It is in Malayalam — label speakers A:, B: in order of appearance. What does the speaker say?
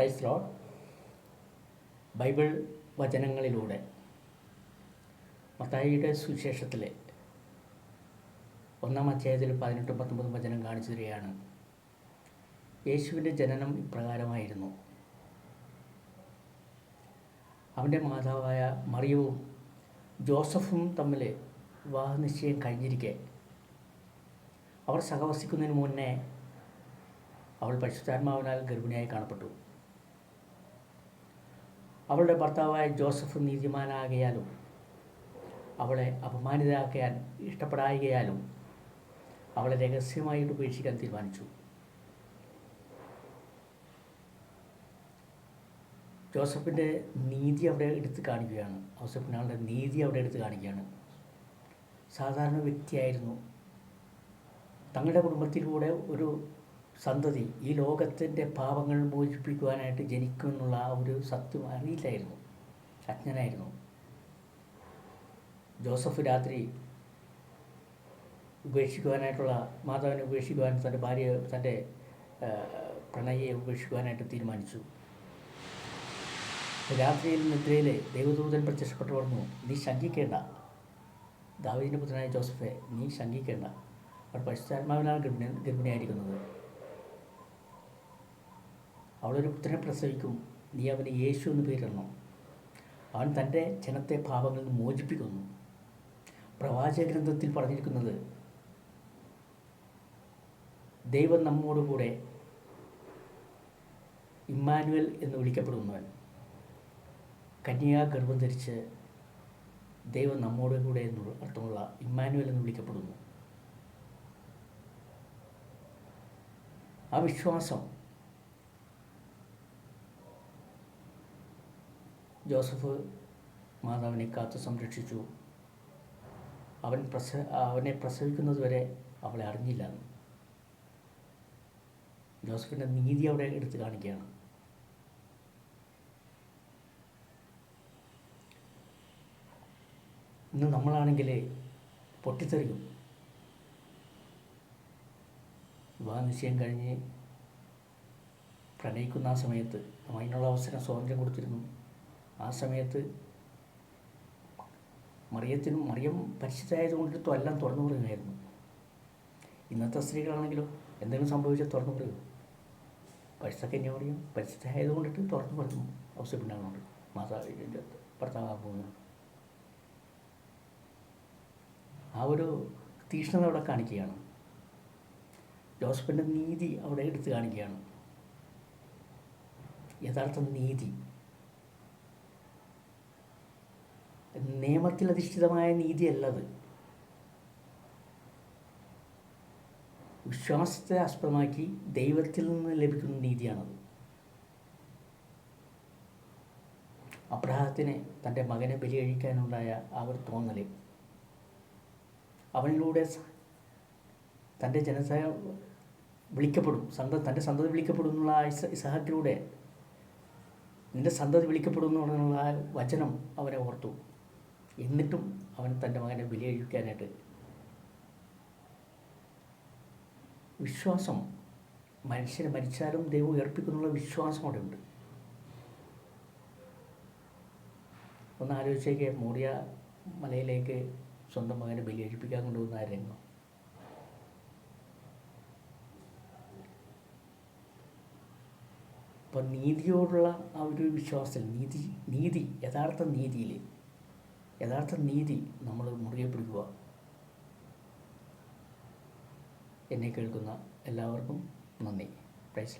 A: പ്രൈസ് ലോഡ് ബൈബിൾ വചനങ്ങളിലൂടെ മത്തായിയുടെ സുവിശേഷത്തിലെ ഒന്നാം അധ്യായത്തിൽ പതിനെട്ടും പത്തൊമ്പതും വചനം കാണിച്ചു തരികയാണ് യേശുവിന്റെ ജനനം ഇപ്രകാരമായിരുന്നു. അവന്റെ മാതാവായ മറിയവും ജോസഫും തമ്മിൽ വിവാഹ നിശ്ചയം കഴിഞ്ഞിരിക്കെ അവർ സഹവസിക്കുന്നതിന് മുന്നേ അവൾ പരിശുദ്ധാത്മാവിനാൽ ഗർഭിണിയായി കാണപ്പെട്ടു. അവളുടെ ഭർത്താവായ ജോസഫ് നീതിമാനാകയാലും അവളെ അപമാനിതരാക്കാൻ ഇഷ്ടപ്പെടായികയാലും അവളെ രഹസ്യമായിട്ട് ഉപേക്ഷിക്കാൻ തീരുമാനിച്ചു. ജോസഫിന്റെ നീതി അവിടെ എടുത്ത് കാണിക്കുകയാണ്. ജോസഫിനാളുടെ നീതി അവിടെ എടുത്ത് കാണിക്കുകയാണ്. സാധാരണ വ്യക്തിയായിരുന്നു. തങ്ങളുടെ കുടുംബത്തിലൂടെ ഒരു സന്തതി ഈ ലോകത്തിന്റെ പാപങ്ങൾ മോചിപ്പിക്കുവാനായിട്ട് ജനിക്കുമെന്നുള്ള ആ ഒരു സത്യം അറിയില്ലായിരുന്നു. അജ്ഞനായിരുന്നു. ജോസഫ് രാത്രി ഉപേക്ഷിക്കുവാനായിട്ടുള്ള മാതാവിനെ ഉപേക്ഷിക്കുവാൻ തന്റെ ഭാര്യ തന്റെ പ്രണയെ ഉപേക്ഷിക്കുവാനായിട്ട് തീരുമാനിച്ചു. രാത്രിയിൽ നിദ്രയിലെ ദൈവദൂതൻ പ്രത്യക്ഷപ്പെട്ടു പറഞ്ഞു നീ ശങ്കിക്കേണ്ട. ദാവീദിന്റെ പുത്രനായ ജോസഫെ നീ ശങ്കിക്കേണ്ട. അവർ പരിശുദ്ധാത്മാവിനാണ് ഗർഭിണി ഗർഭിണിയായിരിക്കുന്നത്. അവളൊരു പുത്രനെ പ്രസവിക്കും. നീ അവന് യേശു എന്ന് പേരിടണം. അവൻ തന്റെ ജനത്തെ പാപങ്ങളിൽ നിന്ന് മോചിപ്പിക്കുന്നു. പ്രവാചക ഗ്രന്ഥത്തിൽ പറഞ്ഞിരിക്കുന്നത് ദൈവം നമ്മോടുകൂടെ ഇമ്മാനുവൽ എന്ന് വിളിക്കപ്പെടുന്നവൻ. കന്യാ ഗർഭം ധരിച്ച് ദൈവം നമ്മോട് കൂടെ അർത്ഥമുള്ള ഇമ്മാനുവൽ എന്ന് വിളിക്കപ്പെടുന്നു. ആ വിശ്വാസം ജോസഫ് മാതാവിനെ കാത്തു സംരക്ഷിച്ചു. അവൻ പ്രസ അവനെ പ്രസവിക്കുന്നതുവരെ അവളെ അറിഞ്ഞില്ല. ജോസഫിന്റെ നീതി അവിടെ എടുത്തു കാണിക്കുകയാണ്. ഇന്ന് നമ്മളാണെങ്കിൽ പൊട്ടിത്തെറിക്കും വിവാഹ നിശ്ചയം കഴിഞ്ഞ് പ്രണയിക്കുന്ന ആ സമയത്ത് അതിനുള്ള അവസരം സ്വാതന്ത്ര്യം കൊടുത്തിരുന്നു. ആ സമയത്ത് മറിയത്തിനും മറിയം പരിശുദ്ധമായതുകൊണ്ടിടത്തും എല്ലാം തുറന്നു പറയുമായിരുന്നു ഇന്നത്തെ സ്ത്രീകളാണെങ്കിലോ എന്തെങ്കിലും സംഭവിച്ചാൽ തുറന്നു പറയൂ. പരിശുദ്ധ കന്യാമറിയും പരിശുദ്ധമായതുകൊണ്ടിട്ട് തുറന്നു പറഞ്ഞു അവസരപ്പെടാറുണ്ട് മാതാവിന്റെ ഭർത്താവുന്നത് ആ ഒരു തീക്ഷ്ണത അവിടെ കാണിക്കുകയാണ്. ജോസഫിന്റെ നീതി അവിടെ എടുത്ത് കാണിക്കുകയാണ്. യഥാർത്ഥ നീതി. നിയമത്തിൽ അധിഷ്ഠിതമായ നീതിയല്ലത്. വിശ്വാസത്തെ ആസ്പദമാക്കി ദൈവത്തിൽ നിന്ന് ലഭിക്കുന്ന നീതിയാണത്. അബ്രഹത്തിന് തന്റെ മകനെ ബലി കഴിക്കാനുണ്ടായ ആ ഒരു തോന്നൽ അവനിലൂടെ തന്റെ ജനസഹ വിളിക്കപ്പെടും സന്ത തന്റെ സന്തതി വിളിക്കപ്പെടും എന്നുള്ള ആ ഇസ ഇസഹത്തിലൂടെ നിന്റെ സന്തതി വിളിക്കപ്പെടും എന്നുള്ള ആ വചനം അവനെ ഓർത്തു. എന്നിട്ടും അവൻ തന്റെ മകനെ ബലിയഴിക്കാനായിട്ട് വിശ്വാസം മനുഷ്യനെ മരിച്ചാലും ദൈവം ഉയർപ്പിക്കുന്നുള്ള വിശ്വാസം അവിടെ ഉണ്ട്. ഒന്ന് ആലോചിച്ചേക്ക് മൂടിയ മലയിലേക്ക് സ്വന്തം മകനെ ബലിയഴിപ്പിക്കാൻ കൊണ്ടുവന്ന ആ അപ്പം നീതിയോടുള്ള ആ ഒരു വിശ്വാസത്തിൽ നീതി നീതി യഥാർത്ഥ നീതിയിൽ യഥാർത്ഥ നീതി നമ്മൾ മുറുകെ പിടിക്കുക. എന്നെ കേൾക്കുന്ന എല്ലാവർക്കും നന്ദി. പ്രൈസ്